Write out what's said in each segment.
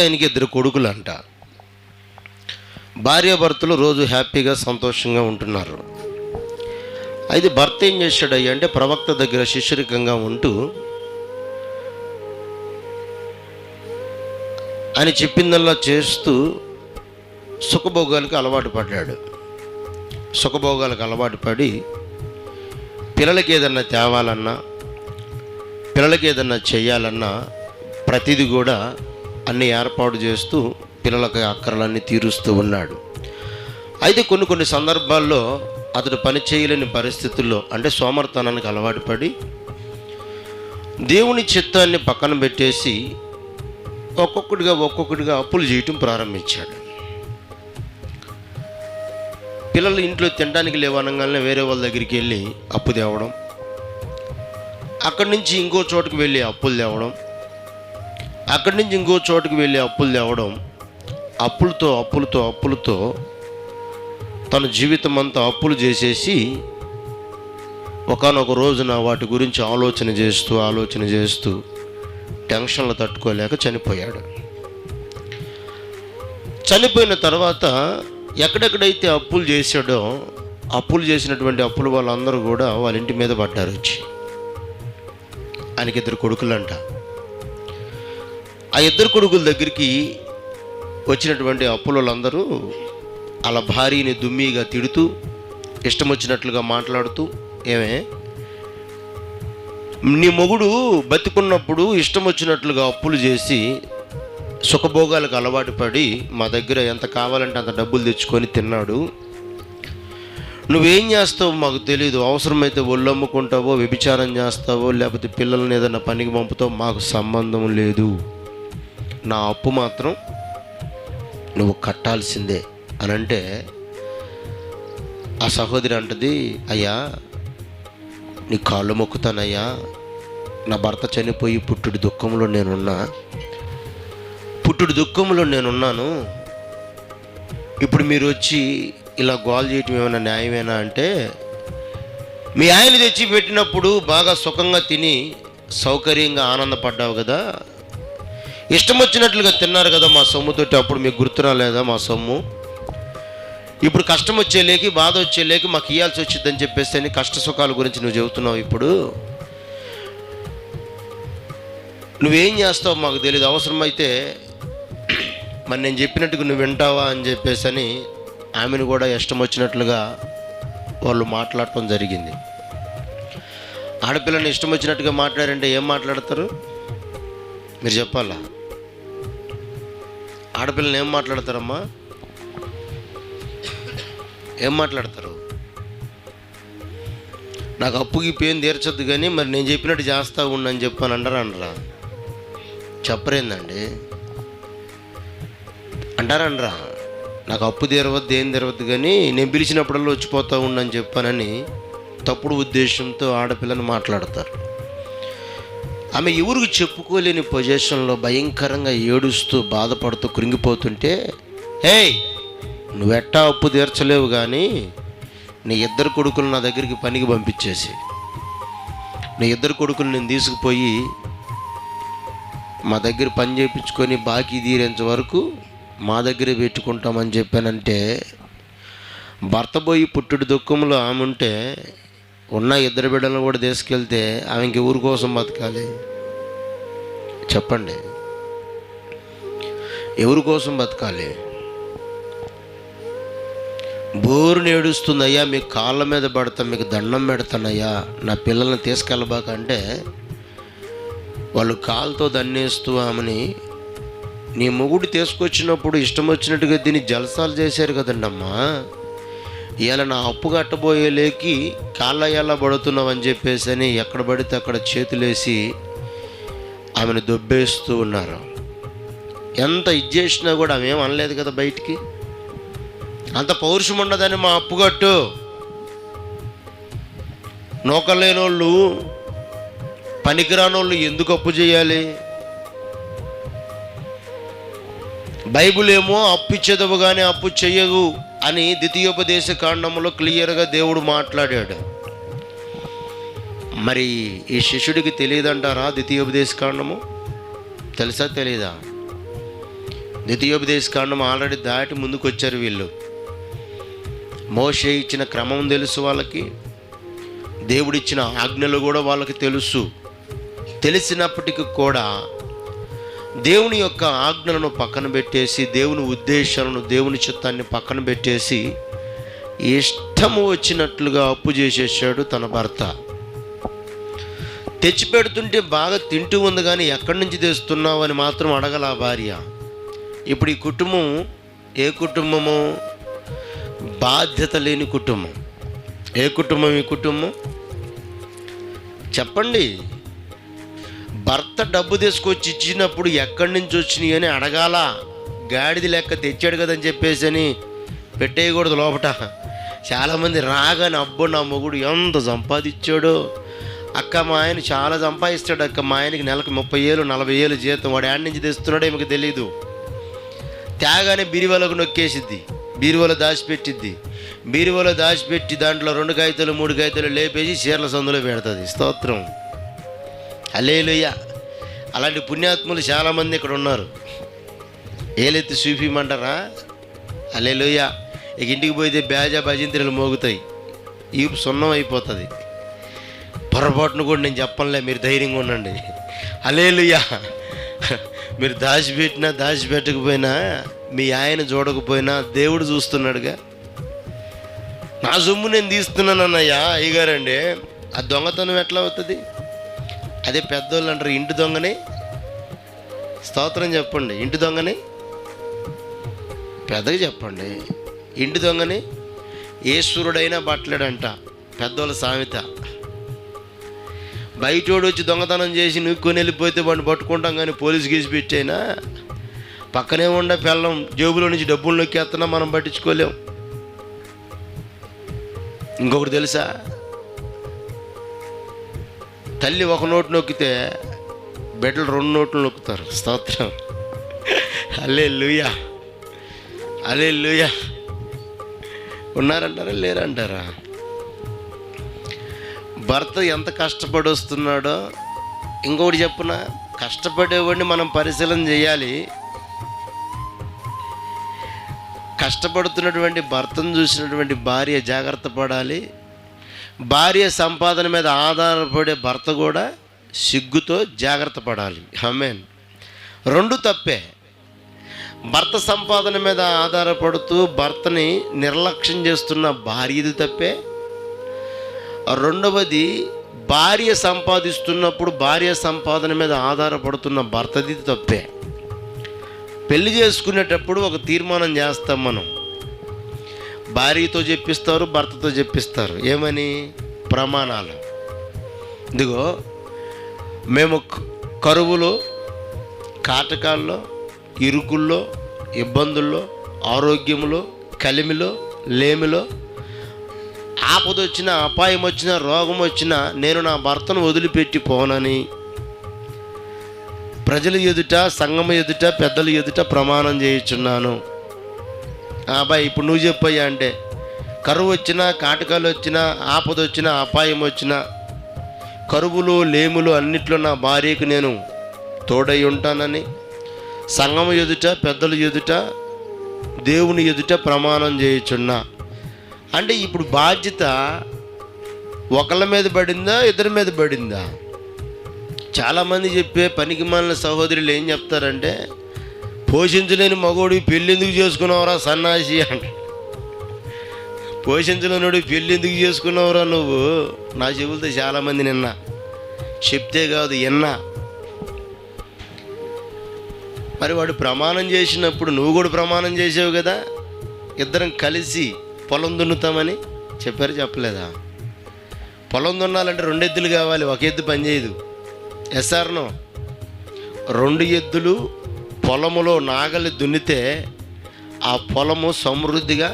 ఆయనకి ఇద్దరు కొడుకులు అంట భార్యాభర్తలు రోజు హ్యాపీగా సంతోషంగా ఉంటున్నారు. అయితే భర్త ఏం చేశాడు అంటే ప్రవక్త దగ్గర శిష్యరికంగా ఉంటూ ఆయన చెప్పిందల్లా చేస్తూ సుఖభోగాలకు అలవాటు పడ్డాడు. సుఖభోగాలకు అలవాటు పడి పిల్లలకి ఏదన్నా తేవాలన్నా పిల్లలకి ఏదన్నా చేయాలన్నా ప్రతిదీ కూడా అన్ని ఏర్పాటు చేస్తూ పిల్లలకి అక్కరలన్నీ తీరుస్తూ ఉన్నాడు. అయితే కొన్ని కొన్ని సందర్భాల్లో అతడు పని చేయలేని పరిస్థితుల్లో అంటే సోమర్తనానికి అలవాటు పడి దేవుని చిత్తాన్ని పక్కన పెట్టేసి ఒక్కొక్కటిగా ఒక్కొక్కటిగా అప్పులు చేయటం ప్రారంభించాడు. పిల్లలు ఇంట్లో తినడానికి లేవనగానే వేరే వాళ్ళ దగ్గరికి వెళ్ళి అప్పు తేవడం అక్కడి నుంచి ఇంకో చోటుకు వెళ్ళి అప్పులు తేవడం అక్కడి నుంచి ఇంకో చోటుకు వెళ్ళి అప్పులు తేవడం అప్పులతో అప్పులతో అప్పులతో తన జీవితం అంతా అప్పులు చేసేసి ఒకనొక రోజున వాటి గురించి ఆలోచన చేస్తూ ఆలోచన చేస్తూ టెన్షన్లు తట్టుకోలేక చనిపోయాడు. చనిపోయిన తర్వాత ఎక్కడెక్కడైతే అప్పులు చేశాడో అప్పులు చేసినటువంటి అప్పులు వాళ్ళందరూ కూడా వాళ్ళ ఇంటి మీద పడ్డారు వచ్చి. ఆయనకి ఇద్దరు కొడుకులంట. ఆ ఇద్దరు కొడుకుల దగ్గరికి వచ్చినటువంటి అప్పులందరూ అలా భార్యని దుమ్మిగా తిడుతూ ఇష్టం వచ్చినట్లుగా మాట్లాడుతూ ఏమే? నీ మొగుడు బతికున్నప్పుడు ఇష్టం వచ్చినట్లుగా అప్పులు చేసి సుఖభోగాలకు అలవాటు పడి మా దగ్గర ఎంత కావాలంటే అంత డబ్బులు తెచ్చుకొని తిన్నాడు. నువ్వేం చేస్తావో మాకు తెలియదు అవసరమైతే ఒళ్ళు అమ్ముకుంటావో వ్యభిచారం చేస్తావో లేకపోతే పిల్లల్ని ఏదైనా పనికి పంపుతావో మాకు సంబంధం లేదు. నా అప్పు మాత్రం నువ్వు కట్టాల్సిందే అని అంటే ఆ సహోదరి అంటది అయ్యా నీ కాళ్ళు మొక్కుతానయ్యా. నా భర్త చనిపోయి పుట్టుడు దుఃఖంలో నేనున్నా. పుట్టుడు దుఃఖంలో నేనున్నాను. ఇప్పుడు మీరు వచ్చి ఇలా గోల్ చేయటం ఏమైనా న్యాయమేనా? అంటే మీ ఆయన తెచ్చి పెట్టినప్పుడు బాగా సుఖంగా తిని సౌకర్యంగా ఆనందపడ్డావు కదా. ఇష్టం వచ్చినట్లుగా తిన్నారు కదా మా సొమ్ముతోటి అప్పుడు మీకు గుర్తురాలేదా మా సొమ్ము? ఇప్పుడు కష్టం వచ్చేలేకి బాధ వచ్చేలేకి మాకు ఇవ్వాల్సి వచ్చిందని చెప్పేసి అని కష్ట సుఖాల గురించి నువ్వు చెబుతున్నావు ఇప్పుడు. నువ్వేం చేస్తావు మాకు తెలియదు అవసరమైతే మరి నేను చెప్పినట్టుగా నువ్వు వింటావా అని చెప్పేసి అని ఆమెను కూడా ఇష్టం వచ్చినట్లుగా వాళ్ళు మాట్లాడటం జరిగింది. ఆడపిల్లని ఇష్టం వచ్చినట్టుగా మాట్లాడారంటే ఏం మాట్లాడతారు? మీరు చెప్పాలా? ఆడపిల్లని ఏం మాట్లాడతారమ్మా? ఏం మాట్లాడతారు? నాకు అప్పుకి పేరు తీర్చొద్దు కానీ మరి నేను చెప్పినట్టు చేస్తా ఉండని చెప్పాను అంటారా అనరా? చెప్పరేందండి? అంటారనరా నాకు అప్పు తీరవద్దు ఏం తీరవద్దు కానీ నేను పిలిచినప్పుడల్లా వచ్చిపోతా ఉండని చెప్పానని తప్పుడు ఉద్దేశంతో ఆడపిల్లని మాట్లాడతారు. ఆమె ఎవరికి చెప్పుకోలేని పొజిషన్లో భయంకరంగా ఏడుస్తూ బాధపడుతూ కృంగిపోతుంటే హే నువ్వెట్టా అప్పు తీర్చలేవు కానీ నీ ఇద్దరు కొడుకులు నా దగ్గరికి పనికి పంపించేసి. నీ ఇద్దరు కొడుకులు నేను తీసుకుపోయి మా దగ్గర పని చేయించుకొని బాకీ తీరేంత వరకు మా దగ్గరే పెట్టుకుంటామని చెప్పానంటే భర్త పోయి పుట్టుడు దుఃఖంలో ఆమె ఉంటే ఉన్న ఇద్దరు బిడ్డలను కూడా తీసుకెళ్తే ఆమె ఇంక ఊరి కోసం బతకాలి. చెప్పండి. ఎవరి కోసం బతకాలి? బోరుని ఏడుస్తుంది అయ్యా మీ కాళ్ళ మీద పడతా మీకు దండం పెడతానయ్యా నా పిల్లల్ని తీసుకెళ్ళబాక అంటే వాళ్ళు కాలుతో దన్నేస్తూ ఆమెని నీ మొగుడు తీసుకొచ్చినప్పుడు ఇష్టం వచ్చినట్టుగా దీన్ని జలసాలు చేశారు కదండమ్మా. ఇవాళ నా అప్పు కట్టబోయేలేకి కాళ్ళ ఎలా పడుతున్నామని చెప్పేసి అని ఎక్కడ పడితే అక్కడ చేతులేసి ఆమెను దొబ్బేస్తూ ఉన్నారు. ఎంత ఇది చేసినా కూడా ఆమె ఏం అనలేదు కదా బయటికి? అంత పౌరుషం ఉండదని మా అప్పుగట్టు నూకలేని వాళ్ళు పనికిరాని వాళ్ళు ఎందుకు అప్పు చేయాలి? బైబుల్ ఏమో అప్పు ఇచ్చేదవు కానీ అప్పు చెయ్యవు అని ద్వితీయోపదేశ కాండంలో క్లియర్గా దేవుడు మాట్లాడాడు. మరి ఈ శిష్యుడికి తెలియదంటారా ద్వితీయోపదేశ కాండము? తెలుసా తెలియదా ద్వితీయోపదేశ కాండం ఆల్రెడీ దాటి ముందుకు వచ్చారు వీళ్ళు. మోషే ఇచ్చిన క్రమం తెలుసు వాళ్ళకి దేవుడిచ్చిన ఆజ్ఞలు కూడా వాళ్ళకి తెలుసు. తెలిసినప్పటికీ కూడా దేవుని యొక్క ఆజ్ఞలను పక్కన పెట్టేసి దేవుని ఉద్దేశాలను దేవుని చిత్తాన్ని పక్కన పెట్టేసి ఇష్టము వచ్చినట్లుగా అప్పు చేసేసాడు తన భర్త. తెచ్చిపెడుతుంటే బాగా తింటూ ఉంది కానీ ఎక్కడి నుంచి తెస్తున్నావు అని మాత్రం అడగల భార్య. ఇప్పుడు ఈ కుటుంబం ఏ కుటుంబము? బాధ్యత లేని కుటుంబం. ఏ కుటుంబం ఈ కుటుంబం? చెప్పండి. భర్త డబ్బు తీసుకొచ్చి ఇచ్చినప్పుడు ఎక్కడి నుంచి వచ్చినాయి అని అడగాల. గాడిది లెక్క తెచ్చాడు కదని చెప్పేసి అని పెట్టేయకూడదు లోపట. చాలామంది రాగానే అబ్బో నా మొగుడు ఎంత సంపాదించాడో. అక్క మా ఆయన చాలా సంపాదిస్తాడు అక్క. మా ఆయనకి నెలకు ముప్పై ఏళ్ళు నలభై ఏళ్ళు జీతం. వాడు యాడ్ నుంచి తెస్తున్నాడో మీకు తెలియదు తేగానే బీరువాలకు నొక్కేసిద్ది. బీరువాలో దాచిపెట్టిద్ది. బీరువాలో దాచిపెట్టి దాంట్లో రెండు కాగితాలు మూడు కాగితాలు లేపేసి చీరల సందులో పెడుతుంది. స్తోత్రం. హలేలుయ్య అలాంటి పుణ్యాత్ములు చాలామంది ఇక్కడ ఉన్నారు. ఏలెత్తి చూపిమంటారా? అలేలుయ్య ఇక ఇంటికి పోయితే బేజా భజంత్రులు మోగుతాయి. ఈపు సున్నం అయిపోతుంది. పొరపాటును కూడా నేను చెప్పనులే మీరు ధైర్యంగా ఉండండి. అలేలుయ్య మీరు దాచిపెట్టినా దాచిపెట్టకపోయినా మీ ఆయన చూడకపోయినా దేవుడు చూస్తున్నాడుగా. నా సొమ్ము నేను తీస్తున్నాను అన్నయ్యా అయ్యగారండి. ఆ దొంగతనం ఎట్లా అవుతుంది? అదే పెద్దోళ్ళు అంటారు ఇంటి దొంగని. స్తోత్రం చెప్పండి ఇంటి దొంగని. పెద్దగా చెప్పండి ఇంటి దొంగని. ఈశ్వరుడైనా బట్టలేడంట పెద్దోళ్ళ సామెత. బయటోడు వచ్చి దొంగతనం చేసి నువ్వుకొని వెళ్ళిపోతే వాడిని పట్టుకుంటాం కానీ పోలీసు కేసు పెట్టైనా. పక్కనే ఉండ పిల్లం జేబులో నుంచి డబ్బులు నొక్కేస్తున్నా మనం పట్టించుకోలేం. ఇంకొకటి తెలుసా? తల్లి ఒక నోటు నొక్కితే బిడ్డలు రెండు నోట్లు నొక్కుతారు. స్తోత్రం. అలే లూయా అలే లూయా ఉన్నారంటారా? లేరంటారా? భర్త ఎంత కష్టపడి వస్తున్నాడో ఇంకొకటి చెప్పున కష్టపడేవాడిని మనం పరిశీలన చేయాలి. కష్టపడుతున్నటువంటి భర్తను చూసినటువంటి భార్య జాగ్రత్త పడాలి. భార్య సంపాదన మీద ఆధారపడే భర్త కూడా సిగ్గుతో జాగ్రత్త పడాలి. హమేన్ రెండు తప్పే. భర్త సంపాదన మీద ఆధారపడుతూ భర్తని నిర్లక్ష్యం చేస్తున్న భార్యది తప్పే. రెండవది భార్య సంపాదిస్తున్నప్పుడు భార్య సంపాదన మీద ఆధారపడుతున్న భర్తది తప్పే. పెళ్ళి చేసుకునేటప్పుడు ఒక తీర్మానం చేస్తాం మనం. భార్యతో చెప్పిస్తారు భర్తతో చెప్పిస్తారు. ఏమని? ప్రమాణాలు. ఇదిగో మేము కరువులో కాటకాల్లో ఇరుకుల్లో ఇబ్బందుల్లో ఆరోగ్యములో కలిమిలో లేమిలో ఆపదొచ్చిన అపాయం వచ్చిన రోగం వచ్చినా నేను నా భర్తను వదిలిపెట్టి పోనని ప్రజల ఎదుట సంగమ ఎదుట పెద్దల ఎదుట ప్రమాణం చేయుచున్నాను. అబ్బాయి ఇప్పుడు నువ్వు చెప్పయ్యా అంటే కరువు వచ్చినా కాటకాలు వచ్చినా ఆపద వచ్చినా అపాయం వచ్చినా కరువులు లేములు అన్నిట్లో నా భార్యకు నేను తోడై ఉంటానని సంఘం ఎదుట పెద్దలు ఎదుట దేవుని ఎదుట ప్రమాణం చేయుచున్నా. అంటే ఇప్పుడు బాధ్యత ఒకళ్ళ మీద పడిందా ఇద్దరి మీద పడిందా? చాలామంది చెప్పే పనికి మాలిన సహోదరులు ఏం చెప్తారంటే పోషించలేని మగోడు పెళ్ళి ఎందుకు చేసుకున్నావురా సన్నాసి అంట. పోషించలేనుడు పెళ్ళి ఎందుకు చేసుకున్నావురా నువ్వు? నా చెబుతే చాలామంది నిన్న. చెప్తే కాదు ఎన్నా. మరి వాడు ప్రమాణం చేసినప్పుడు నువ్వు కూడా ప్రమాణం చేసావు కదా? ఇద్దరం కలిసి పొలం దున్నుతామని చెప్పారు చెప్పలేదా? పొలం దున్నాలంటే రెండు ఎద్దులు కావాలి ఒక ఎద్దు పనిచేయదు ఎస్ఆర్నో రెండు ఎద్దులు పొలములో నాగలి దున్నితే ఆ పొలము సమృద్ధిగా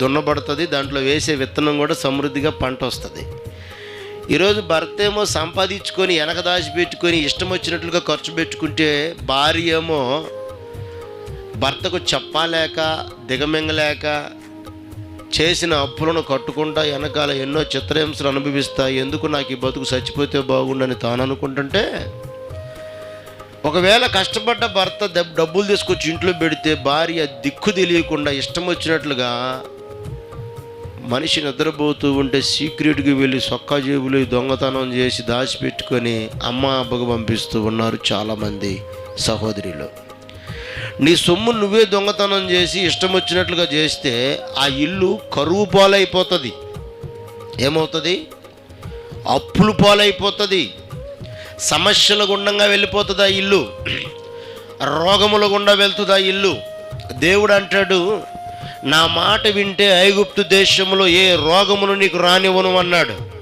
దున్నబడుతుంది. దాంట్లో వేసే విత్తనం కూడా సమృద్ధిగా పంట వస్తుంది. ఈరోజు భర్త ఏమో సంపాదించుకొని వెనక దాచి పెట్టుకొని ఇష్టం వచ్చినట్లుగా ఖర్చు పెట్టుకుంటే భార్య ఏమో భర్తకు చెప్పలేక దిగమింగలేక చేసిన అప్పులను కట్టుకుంటా వెనకాల ఎన్నో చిత్రహింసలు అనుభవిస్తా ఎందుకు నాకు ఈ బతుకు చచ్చిపోతే బాగుండని తాను అనుకుంటుంటే ఒకవేళ కష్టపడ్డ భర్త డబ్బులు తీసుకొచ్చి ఇంట్లో పెడితే భార్య దిక్కు తెలియకుండా ఇష్టం వచ్చినట్లుగా మనిషి నిద్రపోతూ ఉంటే సీక్రెట్కి వెళ్ళి సొక్కా జేబులు దొంగతనం చేసి దాచిపెట్టుకొని అమ్మ అబ్బకు పంపిస్తూ ఉన్నారు చాలామంది సహోదరులు. నీ సొమ్ము నువ్వే దొంగతనం చేసి ఇష్టం వచ్చినట్లుగా చేస్తే ఆ ఇల్లు కరువు పాలైపోతుంది. ఏమవుతుంది? అప్పులు పాలైపోతుంది. సమస్యల గుండంగా వెళ్ళిపోతుందా ఇల్లు? రోగముల గుండా వెళ్తుందా ఇల్లు? దేవుడు అంటాడు నా మాట వింటే ఐగుప్తు దేశంలో ఏ రోగమును నీకు రానివ్వను అన్నాడు.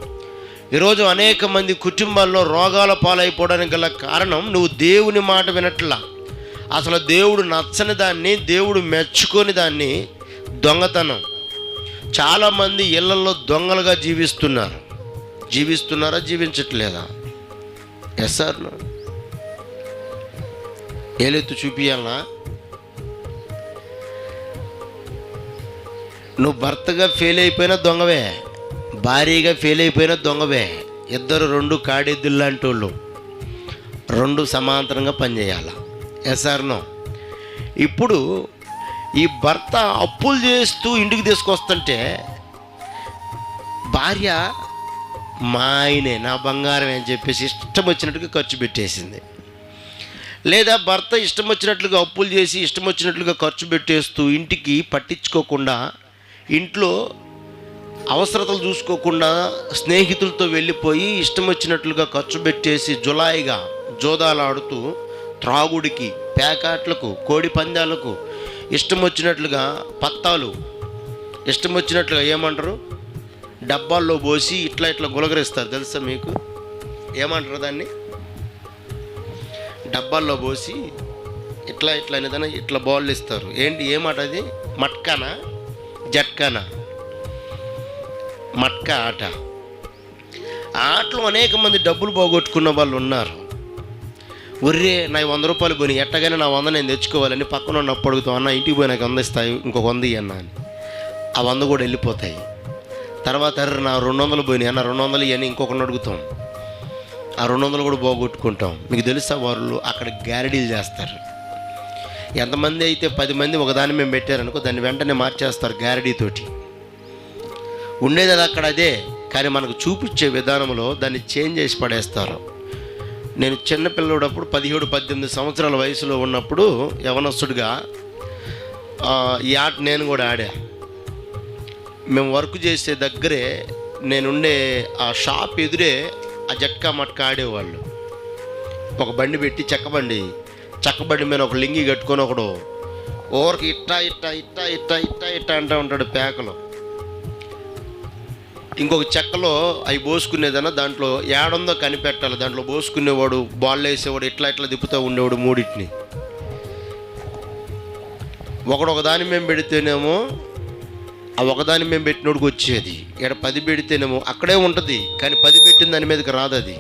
ఈరోజు అనేక మంది కుటుంబాల్లో రోగాల పాలైపోవడానికి గల కారణం నువ్వు దేవుని మాట వినట్లా. అసలు దేవుడు నచ్చని దాన్ని దేవుడు మెచ్చుకొని దాన్ని దొంగతనం. చాలామంది ఇళ్ళలో దొంగలుగా జీవిస్తున్నారు. జీవిస్తున్నారా జీవించట్లేదా? ఎస్ ఏలెత్తు చూపియాలనా నువ్వు భర్తగా ఫెయిల్ అయిపోయినా దొంగవే. భారీగా ఫెయిల్ అయిపోయినా దొంగవే. ఇద్దరు రెండు కాడెద్దులు లాంటి వాళ్ళు రెండు సమాంతరంగా పనిచేయాలి. ఎస్ఆర్ను ఇప్పుడు ఈ భర్త అప్పులు చేస్తూ ఇంటికి తీసుకొస్తుంటే భార్య మా ఆయనే నా బంగారం అని చెప్పేసి ఇష్టం వచ్చినట్టుగా ఖర్చు పెట్టేసింది. లేదా భర్త ఇష్టం వచ్చినట్లుగా అప్పులు చేసి ఇష్టం వచ్చినట్లుగా ఖర్చు పెట్టేస్తూ ఇంటికి పట్టించుకోకుండా ఇంట్లో అవసరతలు చూసుకోకుండా స్నేహితులతో వెళ్ళిపోయి ఇష్టం వచ్చినట్లుగా ఖర్చు పెట్టేసి జులాయిగా జోదాలాడుతూ త్రాగుడికి పేకాట్లకు కోడి పందాలకు ఇష్టం వచ్చినట్లుగా పత్తాలు ఇష్టం వచ్చినట్లుగా ఏమంటారు? డబ్బాల్లో పోసి ఇట్లా ఇట్లా గులగరిస్తారు తెలుసా మీకు? ఏమంటారు దాన్ని? డబ్బాల్లో పోసి ఇట్లా ఇట్లా అనేదాన్ని ఇట్లా బాల్ ఇస్తారు. ఏంటి ఏమాట అది? మట్కానా? జట్కానా? మట్కా ఆట. ఆ ఆటలో అనేక మంది డబ్బులు పోగొట్టుకున్న వాళ్ళు ఉన్నారు. ఒర్రే నా వంద రూపాయలు పోయి ఎట్టగానే నా వంద నేను తెచ్చుకోవాలని పక్కన ఉన్నప్పుడు అడుగుతాం అన్న ఇంటికి పోయి నాకు వంద ఇస్తాయి ఇంకొక వంద ఇవ్వన్నా అని. ఆ వంద కూడా వెళ్ళిపోతాయి. తర్వాత నా రెండు వందలు పోయినాయి అన్న రెండు వందలు ఇవన్నీ ఇంకొకరిని అడుగుతాం. ఆ రెండు వందలు కూడా పోగొట్టుకుంటాం. మీకు తెలుసా వాళ్ళు అక్కడ గ్యారడీలు చేస్తారు. ఎంతమంది అయితే పది మంది ఒకదాని మేము పెట్టారనుకో దాన్ని వెంటనే మార్చేస్తారు గ్యారడీతోటి ఉండేది అది అక్కడ అదే కానీ మనకు చూపించే విధానంలో దాన్ని చేంజ్ చేసి పడేస్తారు. నేను చిన్నపిల్లడప్పుడు పదిహేడు పద్దెనిమిది సంవత్సరాల వయసులో ఉన్నప్పుడు యవనస్తుడిగా ఈ ఆట నేను కూడా ఆడా. మేము వర్క్ చేసే దగ్గరే నేనుండే ఆ షాప్ ఎదురే ఆ జట్కా మట్కా ఆడేవాళ్ళు. ఒక బండి పెట్టి చెక్క బండి చెక్క బండి మీద ఒక లింగి కట్టుకొని ఒకడు ఓరికి ఇట్టా ఇట్టా ఇట్టా ఇట్టా ఇట్టా ఇట్టా అంటూ ఉంటాడు పేకలో. ఇంకొక చెక్కలో అవి పోసుకునేదన్నా దాంట్లో ఏడుందో కనిపెట్టాలి. దాంట్లో పోసుకునేవాడు బాల్ వేసేవాడు ఇట్లా ఇట్లా తిప్పుతూ ఉండేవాడు మూడింటిని. ఒకడొక దాని మేము పెడితేనేమో ఆ ఒకదాని మేము పెట్టినోడికి వచ్చేది. ఇక్కడ పది పెడితేనేమో అక్కడే ఉంటుంది కానీ పది పెట్టిన దాని మీదకి రాదు అది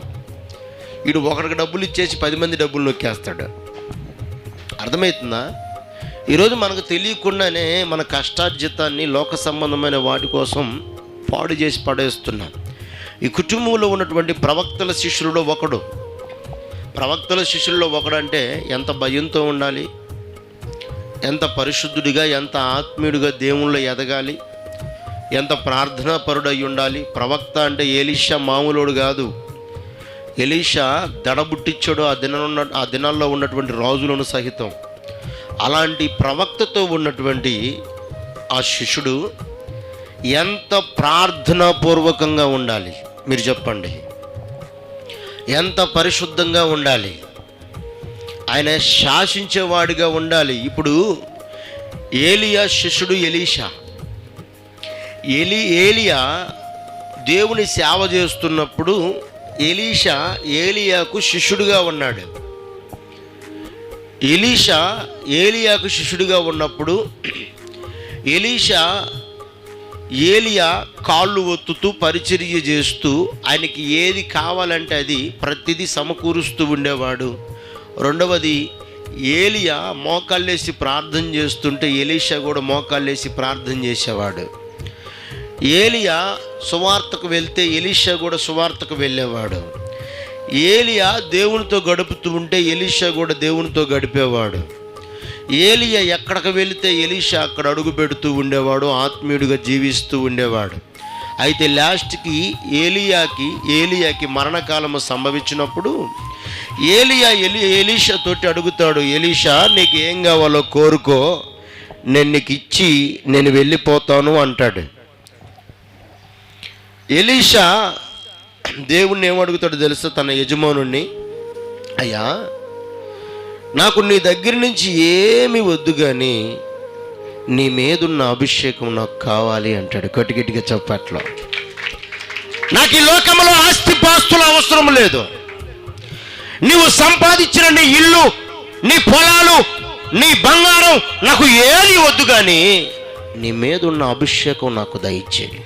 వీడు ఒకరికి డబ్బులు ఇచ్చేసి పది మంది డబ్బులు నొక్కేస్తాడు. అర్థమవుతుందా ఈరోజు మనకు తెలియకుండానే మన కష్టార్జితాన్ని లోక సంబంధమైన వాటి కోసం పాడు చేసి పడేస్తున్నాం. ఈ కుటుంబంలో ఉన్నటువంటి ప్రవక్తల శిష్యులలో ఒకడు. ప్రవక్తల శిష్యుల్లో ఒకడంటే ఎంత భయంతో ఉండాలి? ఎంత పరిశుద్ధుడిగా ఎంత ఆత్మీయుడిగా దేవుళ్ళు ఎదగాలి? ఎంత ప్రార్థనా పరుడై ఉండాలి ప్రవక్త అంటే ఏలిషా మామూలుడు కాదు. ఎలీషా దడబుట్టించాడు ఆ దిన ఆ దినాల్లో ఉన్నటువంటి రాజులను సహితం. అలాంటి ప్రవక్తతో ఉన్నటువంటి ఆ శిష్యుడు ఎంత ప్రార్థనాపూర్వకంగా ఉండాలి? మీరు చెప్పండి. ఎంత పరిశుద్ధంగా ఉండాలి? ఆయన శాసించేవాడిగా ఉండాలి. ఇప్పుడు ఏలియా శిష్యుడు ఎలీషా. ఎలి ఏలియా దేవుని సేవ చేస్తున్నప్పుడు ఎలీషా ఏలియాకు శిష్యుడిగా ఉన్నాడు. ఎలీషా ఏలియాకు శిష్యుడిగా ఉన్నప్పుడు ఎలీషా ఏలియా కాళ్ళు ఒత్తుతూ పరిచర్య చేస్తూ ఆయనకి ఏది కావాలంటే అది ప్రతిదీ సమకూరుస్తూ ఉండేవాడు. రెండవది ఏలియా మోకాళ్ళేసి ప్రార్థన చేస్తుంటే ఎలీషా కూడా మోకాళ్ళేసి ప్రార్థన చేసేవాడు. ఏలియా సువార్తకు వెళ్తే ఎలీషా కూడా సువార్తకు వెళ్ళేవాడు. ఏలియా దేవునితో గడుపుతూ ఉంటే ఎలీషా కూడా దేవునితో గడిపేవాడు. ఏలియా ఎక్కడికి వెళితే ఎలీషా అక్కడ అడుగు పెడుతూ ఉండేవాడు ఆత్మీయుడిగా జీవిస్తూ ఉండేవాడు. అయితే లాస్ట్కి ఏలియాకి ఏలియాకి మరణకాలము సంభవించినప్పుడు ఏలియా ఎలి ఎలీషా తోటి అడుగుతాడు ఎలీషా నీకు ఏం కావాలో కోరుకో నేను నీకు ఇచ్చి నేను వెళ్ళిపోతాను అంటాడు. ఎలీషా దేవుణ్ణి ఏమడుగుతాడు తెలుసా? తన యజమానుణ్ణి అయ్యా నాకు నీ దగ్గర నుంచి ఏమి వద్దు కానీ నీ మీదున్న అభిషేకం నాకు కావాలి అంటాడు కటిగట్టిగా చెప్పట్లో. నాకు ఈ లోకంలో ఆస్తి పాస్తులు అవసరం లేదు. నీవు సంపాదించిన నీ ఇల్లు నీ పొలాలు నీ బంగారం నాకు ఏది వద్దు కానీ నీ మీదున్న అభిషేకం నాకు దయచేయి.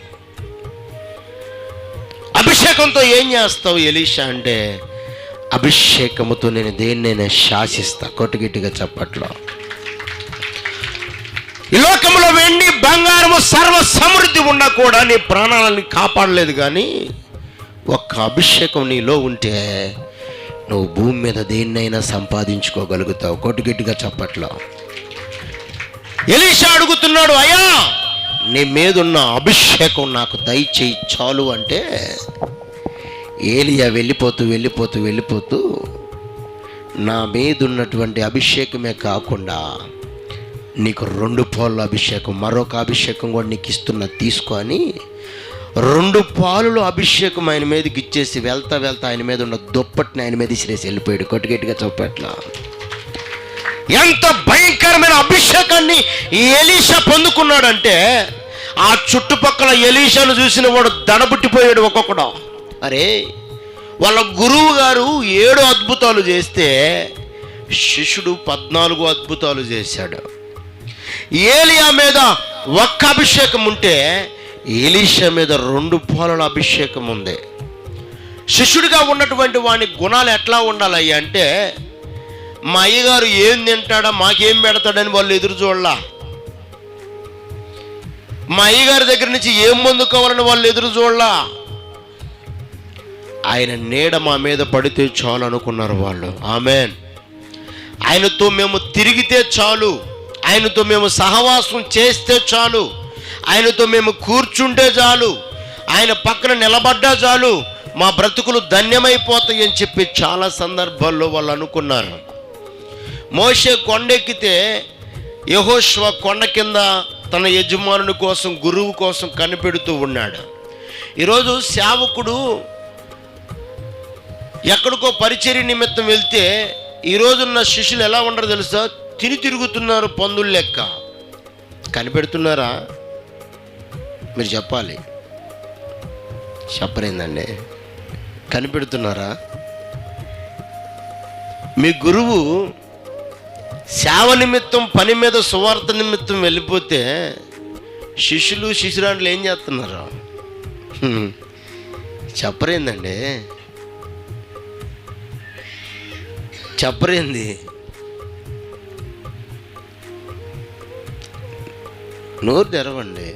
అభిషేకంతో ఏం చేస్తావు ఎలీషా అంటే అభిషేకముతో నేను దేన్నైనా శాసిస్తా? కొట్టుగిట్టిగా చెప్పట్లో. ఈ లోకంలో వెండి బంగారము సర్వ సమృద్ధి ఉన్నా కూడా నీ ప్రాణాలని కాపాడలేదు కానీ ఒక్క అభిషేకం నీలో ఉంటే నువ్వు భూమి మీద దేన్నైనా సంపాదించుకోగలుగుతావు. కొట్టుగిట్టుగా చెప్పట్లో. ఎలీషా అడుగుతున్నాడు అయ్యా నీ మీదున్న అభిషేకం నాకు దయచేయి చాలు. అంటే ఏలియా వెళ్ళిపోతూ వెళ్ళిపోతూ వెళ్ళిపోతూ నా మీద ఉన్నటువంటి అభిషేకమే కాకుండా నీకు రెండు పోల అభిషేకం మరొక అభిషేకం కూడా నీకు ఇస్తున్న తీసుకొని రెండు పాలులు అభిషేకం ఆయన మీదకి ఇచ్చేసి వెళ్తా వెళ్తా ఆయన మీద ఉన్న దుప్పటిని ఆయన మీద ఇసిరేసి వెళ్ళిపోయాడు. కొట్టుగట్టిగా చెప్పట్లా ఎంత భయంకరమైన అభిషేకాన్ని ఈ ఎలీషా పొందుకున్నాడంటే ఆ చుట్టుపక్కల ఎలీషాను చూసిన వాడు దడబుట్టిపోయాడు ఒక్కొక్కడు. అరే వాళ్ళ గురువు గారు ఏడు అద్భుతాలు చేస్తే శిష్యుడు పద్నాలుగు అద్భుతాలు చేశాడు. ఏలియా మీద ఒక్క అభిషేకం ఉంటే ఎలీషా మీద రెండు పాలల అభిషేకం ఉంది. శిష్యుడిగా ఉన్నటువంటి వాని గుణాలు ఎట్లా ఉండాలి అంటే మా అయ్యగారు ఏం తింటాడా మాకేం పెడతాడని వాళ్ళు ఎదురు చూడాల. మా అయ్యగారి దగ్గర నుంచి ఏం పొందుకోవాలని వాళ్ళు ఎదురు చూడాల. ఆయన నీడ మా మీద పడితే చాలు అనుకున్నారు వాళ్ళు. ఆమెన్. ఆయనతో మేము తిరిగితే చాలు. ఆయనతో మేము సహవాసం చేస్తే చాలు. ఆయనతో మేము కూర్చుంటే చాలు. ఆయన పక్కన నిలబడ్డా చాలు. మా బ్రతుకులు ధన్యమైపోతాయి అని చెప్పి చాలా సందర్భాల్లో వాళ్ళు అనుకున్నారు. మోషే కొండెక్కితే యహోశ్వ కొండ కింద తన యజమానుని కోసం గురువు కోసం కనిపెడుతూ ఉన్నాడు. ఈరోజు సేవకుడు ఎక్కడికో పరిచర్య నిమిత్తం వెళ్తే ఈరోజున్న శిష్యులు ఎలా ఉండరు తెలుసా? తిని తిరుగుతున్నారు పందులు లెక్క. కనిపెడుతున్నారా? మీరు చెప్పాలి. చెప్పరేందండి. కనిపెడుతున్నారా? మీ గురువు సేవ నిమిత్తం పని మీద సువార్త నిమిత్తం వెళ్ళిపోతే శిష్యులు శిశురాండ్లు ఏం చేస్తున్నారు? చెప్పరేందండి. చెప్పరేంది? నోరు తెరవండి.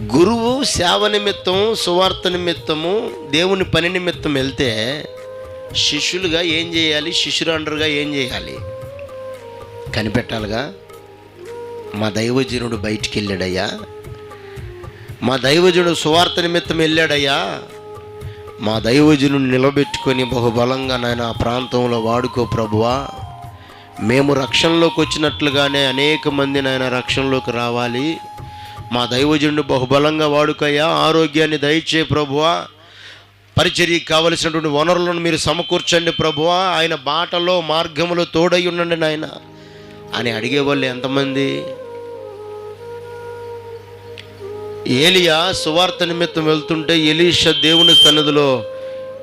గురువు సేవ నిమిత్తం సువార్త నిమిత్తము దేవుని పని నిమిత్తం వెళ్తే శిష్యులుగా ఏం చేయాలి? శిష్యురాండ్రుగా ఏం చేయాలి? కనిపెట్టాలిగా? మా దైవజనుడు బయటికి వెళ్ళాడయ్యా మా దైవజనుడు సువార్త నిమిత్తం వెళ్ళాడయ్యా. మా దైవజనుడు నిలబెట్టుకొని బహుబలంగా నాయన ఆ ప్రాంతంలో వాడుకో ప్రభువా. మేము రక్షణలోకి వచ్చినట్లుగానే అనేక మంది నాయన రక్షణలోకి రావాలి. మా దైవజనుడు బహుబలంగా వాడుకయ్యా ఆరోగ్యాన్ని దయచే ప్రభువా. పరిచర్యకి కావలసినటువంటి వనరులను మీరు సమకూర్చండి ప్రభువా. ఆయన బాటలో మార్గంలో తోడై ఉండండి నాయన అని అడిగేవాళ్ళు ఎంతమంది? ఏలియా సువార్త నిమిత్తం వెళ్తుంటే ఎలీషా దేవుని సన్నిధిలో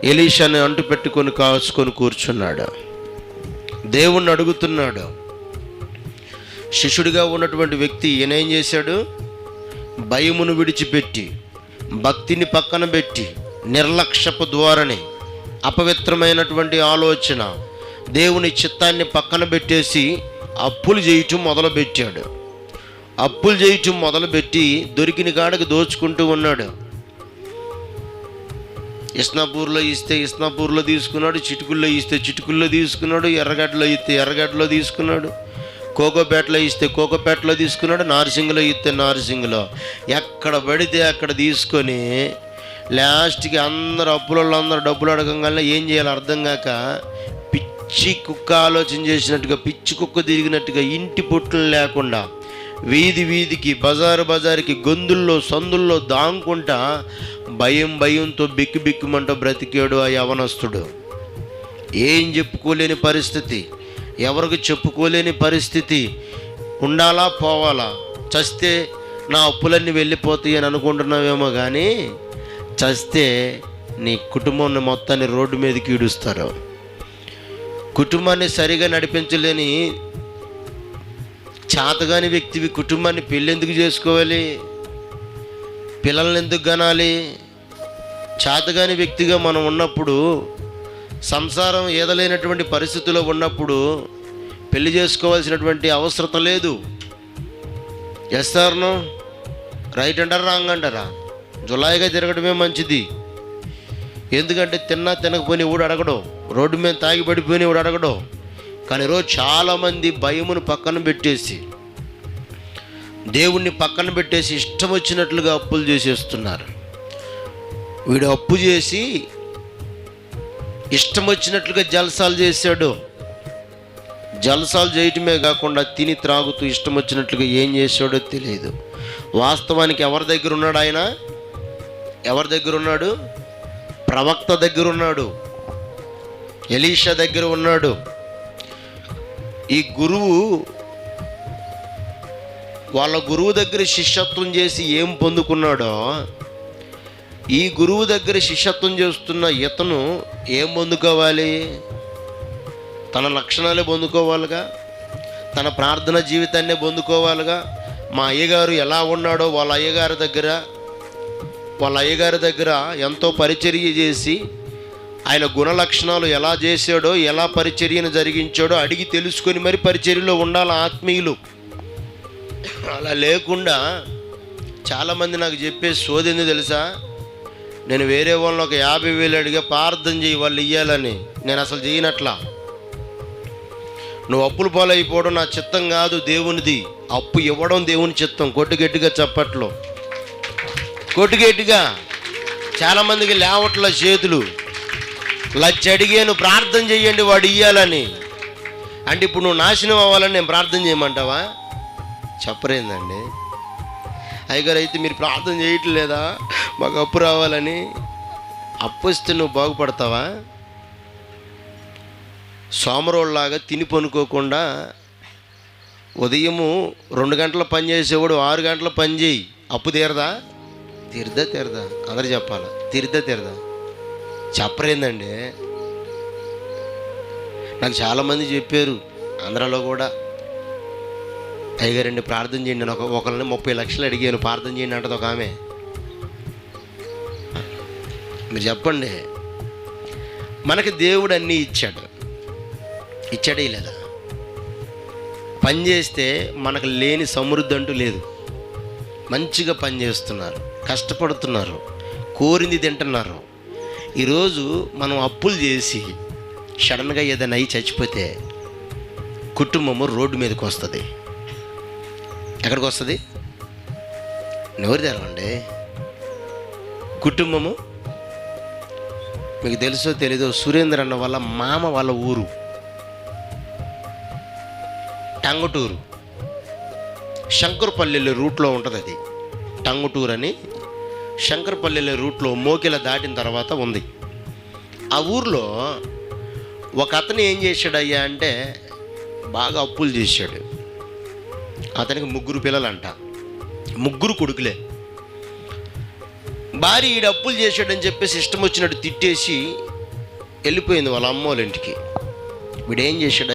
ఎలీషాని అంటు పెట్టుకొని కాచుకొని కూర్చున్నాడు. దేవుణ్ణి అడుగుతున్నాడు. శిష్యుడిగా ఉన్నటువంటి వ్యక్తి ఈయన ఏం చేశాడు? భయమును విడిచిపెట్టి భక్తిని పక్కన పెట్టి నిర్లక్ష్యపు ద్వారాని అపవిత్రమైనటువంటి ఆలోచన దేవుని చిత్తాన్ని పక్కన పెట్టేసి అప్పులు చేయటం మొదలుపెట్టాడు. అప్పులు చేయటం మొదలుపెట్టి దొరికిన కాడకు దోచుకుంటూ ఉన్నాడు. ఇస్నాపూర్లో ఇస్తే ఇస్నాపూర్లో తీసుకున్నాడు చిటుకుల్లో ఇస్తే చిటుకుల్లో తీసుకున్నాడు ఎర్రగడ్డలో ఇస్తే ఎర్రగడ్డలో తీసుకున్నాడు. కోకోపేటలో ఇస్తే కోకోపేటలో తీసుకున్నాడు నార్సింగ్లో ఇస్తే నార్సింగ్లో. ఎక్కడ పడితే అక్కడ తీసుకొని లాస్ట్కి అందరు అప్పులలో అందరు డబ్బులు అడగంగానే ఏం చేయాలో అర్థం కాక పిచ్చి కుక్క ఆలోచన చేసినట్టుగా పిచ్చి కుక్క తిరిగినట్టుగా ఇంటి పొట్టులు లేకుండా వీధి వీధికి బజారు బజారుకి గొంతుల్లో సందుల్లో దాంకుంటా భయం భయంతో బిక్కు బిక్కుమంటూ బ్రతికాడు ఆ యవనస్తుడు. ఏం చెప్పుకోలేని పరిస్థితి. ఎవరికి చెప్పుకోలేని పరిస్థితి ఉండాలా పోవాలా? చస్తే నా అప్పులన్నీ వెళ్ళిపోతాయి అని అనుకుంటున్నావేమో కానీ చస్తే నీ కుటుంబాన్ని మొత్తాన్ని రోడ్డు మీదకి ఈడుస్తారు. కుటుంబాన్ని సరిగా నడిపించలేని చేతగాని వ్యక్తివి కుటుంబాన్ని పెళ్ళెందుకు చేసుకోవాలి? పిల్లల్ని ఎందుకు కనాలి చేతగాని వ్యక్తిగా మనం ఉన్నప్పుడు సంసారం ఏదలేనటువంటి పరిస్థితిలో ఉన్నప్పుడు పెళ్ళి చేసుకోవాల్సినటువంటి అవసరత లేదు. ఎస్తారను రైట్ అంటారా రాంగ్ అంటారా? జులాయిగా తిరగడమే మంచిది. ఎందుకంటే తిన్నా తినకపోయినా ఊడు అడగడం. రోడ్డు మీద తాగి పడిపోయిన ఊడు అడగడం. కానీ ఈరోజు చాలామంది భయమును పక్కన పెట్టేసి దేవుణ్ణి పక్కన పెట్టేసి ఇష్టం వచ్చినట్లుగా అప్పులు చేసేస్తున్నారు. వీడు అప్పు చేసి ఇష్టం వచ్చినట్లుగా జలసాలు చేశాడు. జలసాలు చేయటమే కాకుండా తిని త్రాగుతూ ఇష్టం వచ్చినట్లుగా ఏం చేశాడో తెలియదు. వాస్తవానికి ఎవరి దగ్గర ఉన్నాడు ఆయన? ఎవరి దగ్గర ఉన్నాడు? ప్రవక్త దగ్గర ఉన్నాడు. ఎలీషా దగ్గర ఉన్నాడు. ఈ గురువు వాళ్ళ గురువు దగ్గర శిష్యత్వం చేసి ఏం పొందుకున్నాడో ఈ గురువు దగ్గర శిష్యత్వం చేస్తున్న ఇతను ఏం పొందుకోవాలి? తన లక్షణాలే పొందుకోవాలిగా? తన ప్రార్థన జీవితాన్నే పొందుకోవాలిగా? మా అయ్యగారు ఎలా ఉన్నాడో వాళ్ళ అయ్యగారి దగ్గర వాళ్ళ అయ్యగారి దగ్గర ఎంతో పరిచర్య చేసి ఆయన గుణ లక్షణాలు ఎలా చేశాడో ఎలా పరిచర్యను జరిగించాడో అడిగి తెలుసుకొని మరి పరిచర్యలో ఉండాలి ఆత్మీయులు. అలా లేకుండా చాలామంది నాకు చెప్పే సోదింది తెలుసా? నేను వేరే వాళ్ళని ఒక యాభై వేలు అడిగా ప్రార్థన చేయి వాళ్ళు ఇయ్యాలని. నేను అసలు చేయనట్లా. నువ్వు అప్పులు పాలైపోవడం నా చిత్తం కాదు దేవునిది. అప్పు ఇవ్వడం దేవుని చిత్తం. కొట్టు గట్టిగా చప్పట్లో. కొట్టు చాలామందికి లేవట్ల చేతులు. లచ్చ అడిగాను ప్రార్థన చెయ్యండి వాడు ఇయ్యాలని. అంటే ఇప్పుడు నువ్వు నాశనం అవ్వాలని నేను ప్రార్థన చేయమంటావా? చెప్పరేందండి. అయ్యగారు అయితే మీరు ప్రార్థన చేయట్లేదా? మాకు అప్పు రావాలని. అప్పు ఇస్తే నువ్వు బాగుపడతావా? సోమరోళ్ళలాగా తిని పనుకోకుండా ఉదయము రెండు గంటల పని చేసేవాడు ఆరు గంటల పని చేయి. అప్పు తీరదా? తీరదా తీరదా. అందరు చెప్పాలి? తీరదా తీరదా? చెప్పరేందండి? నాకు చాలామంది చెప్పారు ఆంధ్రాలో కూడా. అయ్యగారండి ప్రార్థన చేయండి. నేను ఒక ఒకరిని ముప్పై లక్షలు అడిగాను ప్రార్థన చేయండి అంటది ఒక ఆమె. మీరు చెప్పండి. మనకి దేవుడు అన్నీ ఇచ్చాడు. ఇచ్చాడే లేదా? పని చేస్తే మనకు లేని సమృద్ధి అంటూ లేదు. మంచిగా పని చేస్తున్నారు. కష్టపడుతున్నారు. కోరింది తింటున్నారు. ఈరోజు మనం అప్పులు చేసి సడన్గా ఏదైనా అయి చచ్చిపోతే కుటుంబము రోడ్డు మీదకి వస్తుంది. ఎక్కడికి వస్తుంది నోరు తెరవండి. కుటుంబము? మీకు తెలుసో తెలీదో సురేంద్ర అన్న వాళ్ళ మామ వాళ్ళ ఊరు. టంగుటూరు. శంకరపల్లెలు రూట్లో ఉంటుంది అది. టంగుటూరు అని శంకరపల్లెల రూట్లో మోకిల దాటిన తర్వాత ఉంది. ఆ ఊర్లో ఒక అతను ఏం చేశాడయ్యా అంటే బాగా అప్పులు చేశాడు. అతనికి ముగ్గురు పిల్లలంట. ముగ్గురు కొడుకులే. భార్య ఈడు అప్పులు చేశాడని చెప్పేసి ఇష్టం వచ్చినట్టు తిట్టేసి వెళ్ళిపోయింది వాళ్ళ అమ్మ వాళ్ళ ఇంటికి. వీడేం చేశాడు?